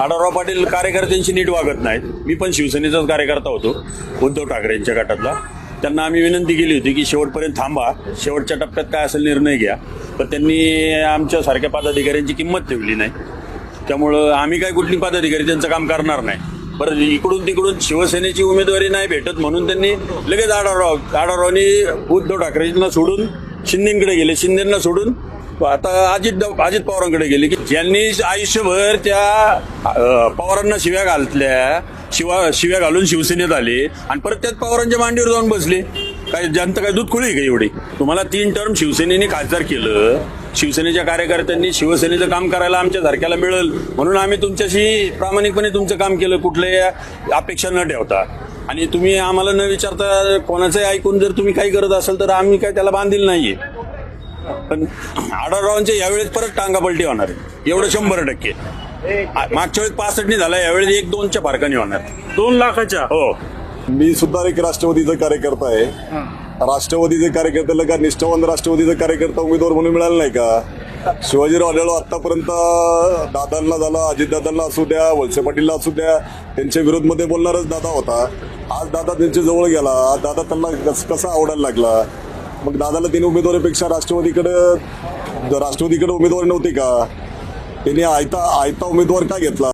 आढावराव पाटील कार्यकर्त्यांशी नीट वागत नाहीत. मी पण शिवसेनेचाच कार्यकर्ता होतो उद्धव ठाकरेंच्या गटातला. त्यांना आम्ही विनंती केली होती की शेवटपर्यंत थांबा शेवटच्या टप्प्यात काय असेल निर्णय घ्या. पण त्यांनी आमच्यासारख्या पदाधिकाऱ्यांची किंमत ठेवली नाही. त्यामुळं आम्ही काय कुठली पदाधिकारी त्यांचं काम करणार नाही. बरं इकडून तिकडून शिवसेनेची उमेदवारी नाही भेटत म्हणून त्यांनी लगेच आढावराव आढावरावनी उद्धव ठाकरेंना सोडून शिंदेकडे गेले. शिंदेना सोडून आता अजित अजित पवारांकडे गेले की ज्यांनी आयुष्यभर त्या पवारांना शिव्या घालतल्या शिवा शिव्या घालून शिवसेनेत आले आणि परत त्यात पवारांच्या मांडीवर जाऊन बसले. काय जनता काय दूध खुळी का एवढी? तुम्हाला तीन टर्म शिवसेनेने खासदार केलं. शिवसेनेच्या कार्यकर्त्यांनी शिवसेनेचं काम करायला आमच्या सारख्याला मिळेल. म्हणून आम्ही तुमच्याशी प्रामाणिकपणे तुमचं काम केलं. कुठल्या अपेक्षा न ठेवता. आणि तुम्ही आम्हाला न विचारता कोणाचंही ऐकून जर तुम्ही काही करत असाल तर आम्ही काय त्याला बांधील नाहीये. पण आढळरावांच्या यावेळेस परत टांगा पलटी होणार आहे. एवढं शंभर टक्के. मागच्या वेळेस पासष्टनी झाला यावेळेस एक दोनच्या फारकाने होणार. दोन लाखाच्या? हो. मी सुद्धा एक राष्ट्रवादीचा कार्यकर्ता आहे. राष्ट्रवादीचे कार्यकर्त्याला का निष्ठावान राष्ट्रवादीचा कार्यकर्ता उमेदवार म्हणून मिळाला नाही का? शिवाजीराव आढळराव आतापर्यंत दादांना झाला अजितदादांना असू द्या वळसे पाटीलला असू द्या त्यांच्या विरोधमध्ये बोलणारच दादा होता. आज दादा त्यांच्या जवळ गेला आज दादा त्यांना कस- कसा आवडायला लागला? मग दादाला तीन उमेदवारीपेक्षा राष्ट्रवादीकडे राष्ट्रवादीकडे उमेदवार नव्हते का? त्यांनी आयता आयता उमेदवार का घेतला?